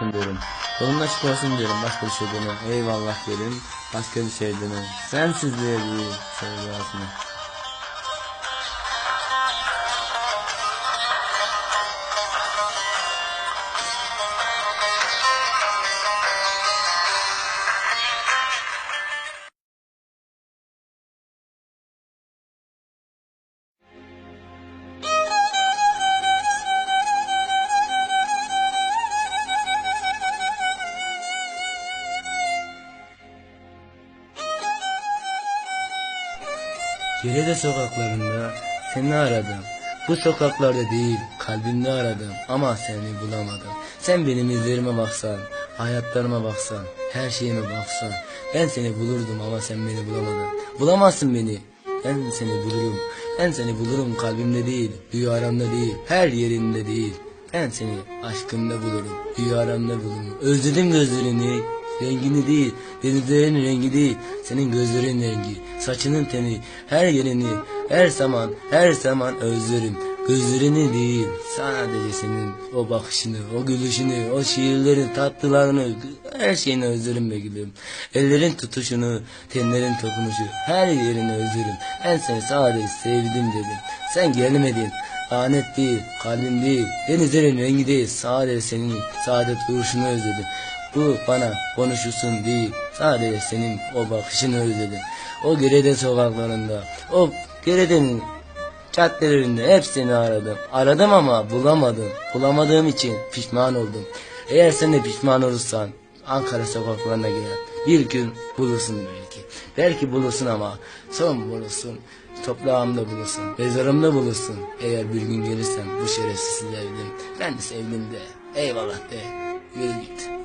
diyorum. Yolun açık olsun diyorum başka bir şey deme. Eyvallah derim başka bir şey deme. Sensizliğe değil sevdasına. Geride sokaklarında seni aradım. Bu sokaklarda değil kalbimde aradım ama seni bulamadım. Sen benim izlerime baksan, hayatlarıma baksan, her şeyime baksan. Ben seni bulurdum ama sen beni bulamadın. Bulamazsın beni. Ben seni bulurum. Ben seni bulurum kalbimde değil, duyarımda değil, her yerinde değil. Ben seni aşkımda bulurum, duyarımda bulurum. Özledim gözlerini, Rengini değil, denizlerin rengi değil, senin gözlerin rengi, saçının teni, her yerini, her zaman, her zaman özlerim. Gözlerini değil, sadece senin o bakışını, o gülüşünü, o şiirlerin tatlılarını, her şeyini özlerim be gülüm. Ellerin tutuşunu, tenlerin dokunuşu, her yerini özlerim. Ben seni sadece sevdim dedim. Sen gelmedin. Lanet değil, kalbin değil, denizlerin rengi değil, sadece senin saadet duruşunu özledim. Bu bana konuşursun değil. Sadece senin o bakışını özledim. O Gerede sokaklarında, o Gerede'nin caddelerinde hepsini aradım. Aradım ama bulamadım. Bulamadığım için pişman oldum. Eğer sen de pişman olursan Ankara sokaklarına girer. Bir gün bulursun belki. Belki bulursun ama son bulursun. Toprağımda bulursun, mezarımda bulursun. Eğer bir gün gelirsen bu şerefsizleri evdim. Ben de sevdim de. Eyvallah de. Yürü git.